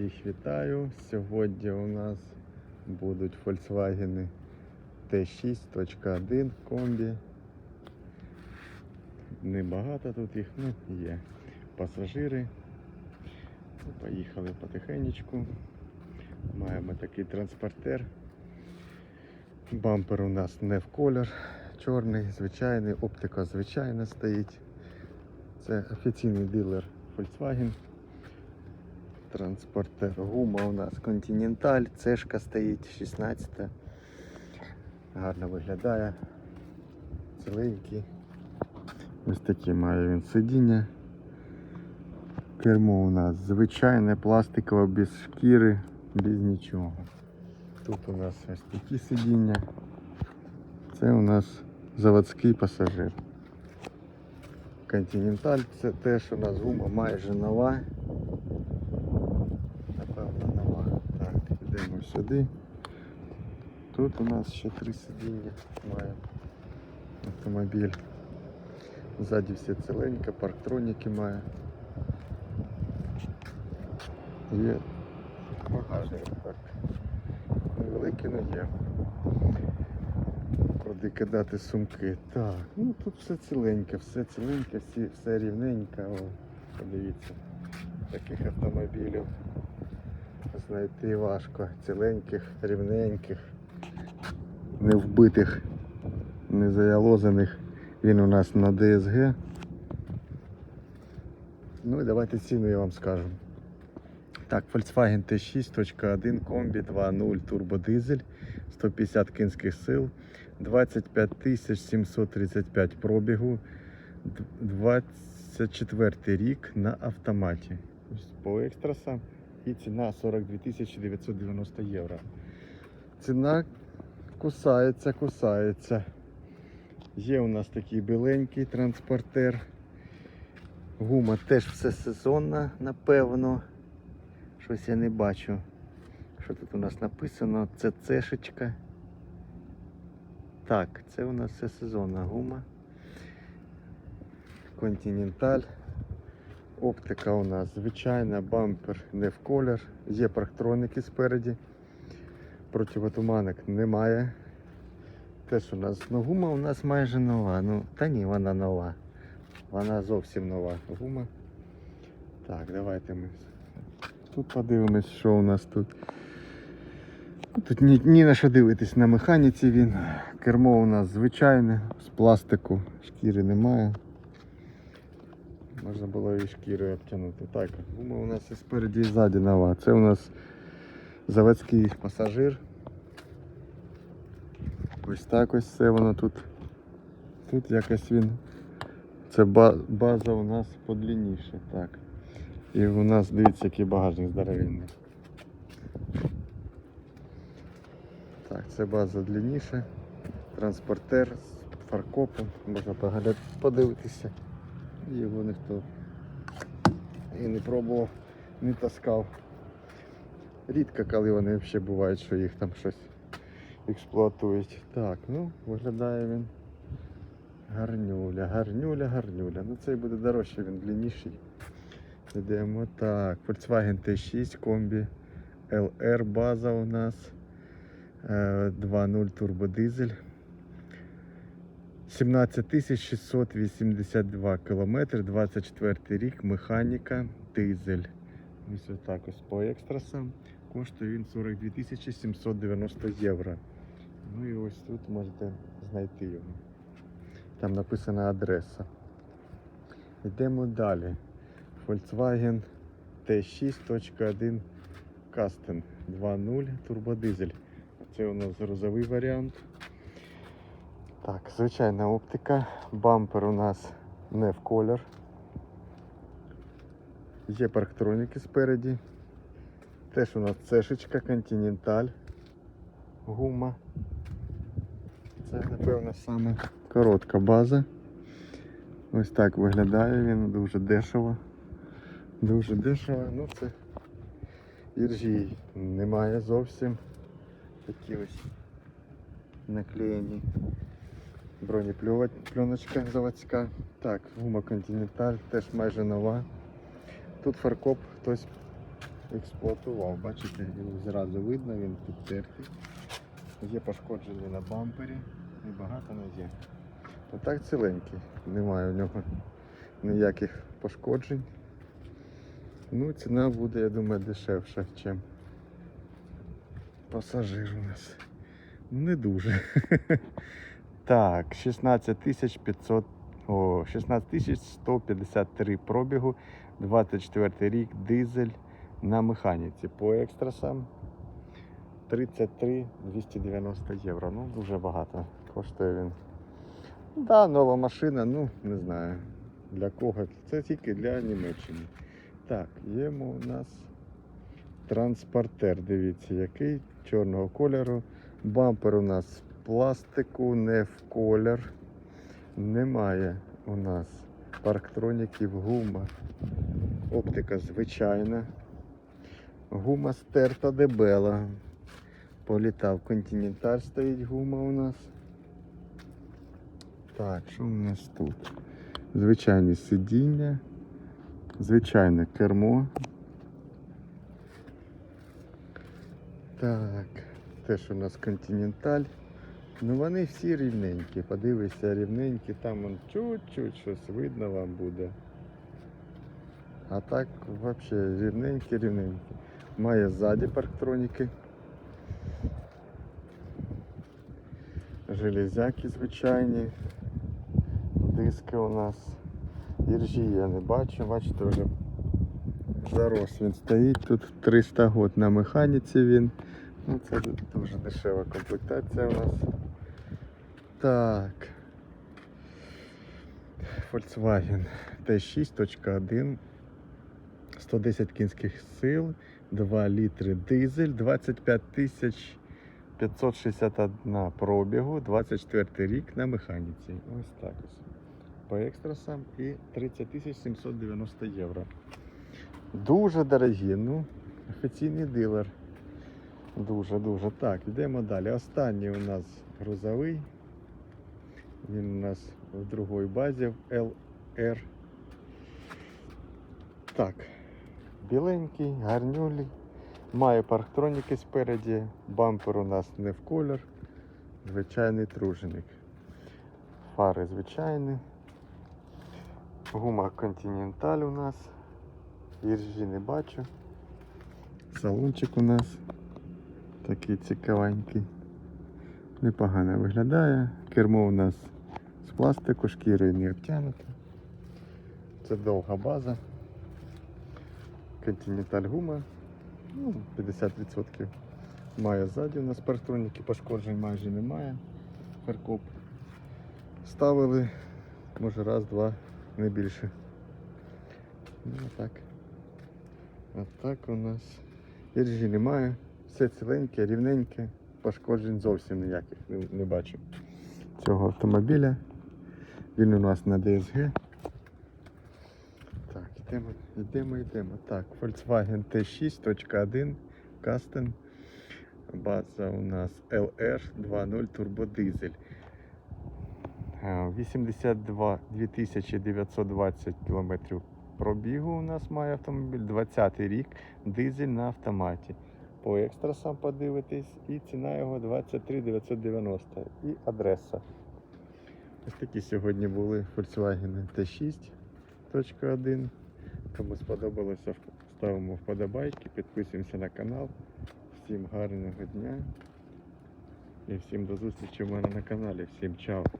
Всіх вітаю. Сьогодні у нас будуть Volkswagen T6.1 комбі. Небагато тут їх, ну є. Пасажири. Поїхали потихенечку. Маємо такий транспортер. Бампер у нас не в колір, чорний, звичайний, оптика звичайна стоїть. Це офіційний дилер Volkswagen. Транспортер. Гума у нас Continental, цешка стоїть 16. Гарно виглядає. Ціленький. Ось такі має він сидіння. Кермо у нас звичайне, пластикове, без шкіри, без нічого. Тут у нас ось такі сидіння. Це у нас заводський пасажир. Continental це теж у нас гума майже нова. Напевно нова. Так, йдемо сюди. Тут у нас ще три сидіння має автомобіль. Ззаді все ціленьке, парктроніки має. Є багажник так. Невеликий, але є. Куди кидати сумки. Так, ну тут все ціленьке, все ціленьке, всі, все рівненько. О, подивіться, таких автомобілів знайти важко. Ціленьких, рівненьких, не вбитих, не заялозаних. Він у нас на DSG. Ну і давайте ціну я вам скажу. Так, Volkswagen T6.1 комбі 2.0 турбодизель, 150 кінських сил, 25 735 пробігу, 24 рік на автоматі. По екстрасам і ціна 42 990 євро. Ціна кусається, кусається. Є у нас такий біленький транспортер. Гума теж все сезонна, напевно. Щось я не бачу. Що тут у нас написано? Це цешечка. Так, це у нас все сезонна гума. Континенталь. Оптика у нас звичайна, бампер не в колір. Є парктроники спереді. Противотуманок немає. Теж у нас ну, гума у нас майже нова. Ну, та ні, вона нова. Вона зовсім нова гума. Так, давайте ми тут подивимось, що у нас тут. Тут ні, ні на що дивитись на механіці він. Кермо у нас звичайне, з пластику, шкіри немає. Можна було і шкірою обтягнути. Так, гума у нас і спереді і ззаді нова. Це у нас заводський пасажир. Ось так ось все воно тут. Тут якось він. Це база у нас подлінніше. Так. І у нас дивіться, який багажник здоровенний. Так, це база длинніша. Транспортер з фаркопом. Можна подивитися. Його ніхто і не пробував, не таскав. Рідко, коли вони взагалі бувають, що їх там щось експлуатують. Так, ну, виглядає він. Гарнюля, гарнюля, гарнюля. Ну цей буде дорожче, він длинніший. Йдемо так. Volkswagen T6 комбі LR база у нас. Е, 2.0 турбодизель. 17 682 кілометри, 24 рік, механіка, дизель. Ось отак ось по екстрасам. Коштує він 42 790 євро. Ну і ось тут можете знайти його. Там написана адреса. Йдемо далі. Volkswagen T6.1 Custom 2.0 турбодизель. Це у нас грузовий варіант. Так, звичайна оптика. Бампер у нас не в колір. Є парктроніки спереді. Теж у нас цешечка Continental. Гума. Це, напевно, саме коротка база. Ось так виглядає він дуже дешево. Дуже дешево. Ну це іржі немає зовсім. Такі ось наклеєні бронепленочка заводська. Так, гума Continental теж майже нова. Тут фаркоп хтось експлуатував. Бачите, він зразу видно, він підтертий. Є пошкодження на бампері і багато не є. Отак ціленький, немає в нього ніяких пошкоджень. Ну, ціна буде, я думаю, дешевша, ніж пасажир у нас. Ну, не дуже. Так, 16 тисяч 500, о, 16 153 пробігу, 24 рік, дизель на механіці. По екстрасам 33 290 євро. Ну, дуже багато коштує він. Да, нова машина, ну, не знаю. Для кого. Це тільки для Німеччини. Так, є у нас транспортер, дивіться, який чорного кольору. Бампер у нас пластику, не в колір. Немає у нас парктроніків, гума. Оптика звичайна. Гума стерта дебела. Політав континенталь стоїть гума у нас. Так, що у нас тут? Звичайні сидіння, звичайне кермо. Так, теж у нас континенталь. Ну вони всі рівненькі. Подивися, рівненькі, там вон чуть-чуть щось видно вам буде. А так взагалі рівненькі, рівненькі. Має ззаді парктроніки. Железяки звичайні. Диски у нас. Іржі я не бачу, бачите, вже зарос він стоїть. Тут 300 год на механіці він. Ну, це дуже дешева комплектація у нас. Так. Volkswagen T6.1. 110 кінських сил, 2 літри дизель, 25 тисяч 561 пробігу, 24 рік на механіці. Ось так ось. По екстрасам і 30 тисяч 790 євро. Дуже дорогі, ну, офіційний дилер. Дуже-дуже. Так, йдемо далі. Останній у нас грузовий. Він у нас в другій базі в LR. Так, біленький, гарнюлий. Має парктроніки спереді. Бампер у нас не в колір. Звичайний труженик. Фари звичайні. Гума Continental у нас. Іржі не бачу. Салончик у нас такий цікавенький. Непогано виглядає. Кермо у нас з пластику, шкірою не обтянуто. Це довга база. Континенталь гума. Ну, 50% має ззаді у нас парктроніки, пошкоджень майже немає. Фаркоп. Ставили, може раз, два, не більше. Ну, так. А так у нас іржі немає. Все ціленьке, рівненьке, пошкоджень зовсім ніяких не, не бачу. Цього автомобіля. Він у нас на DSG. Так, йдемо, йдемо, йдемо. Так, Volkswagen T6.1 Custom. База у нас LR 2.0 турбодизель. Е, 82 2920 км пробігу у нас має автомобіль, 20 рік, дизель на автоматі. По екстрасам подивитись і ціна його 23 990 і адреса. Ось такі сьогодні були Volkswagen T6.1. Кому сподобалося, ставимо вподобайки, підписуємося на канал. Всім гарного дня і всім до зустрічі в мене на каналі. Всім чао!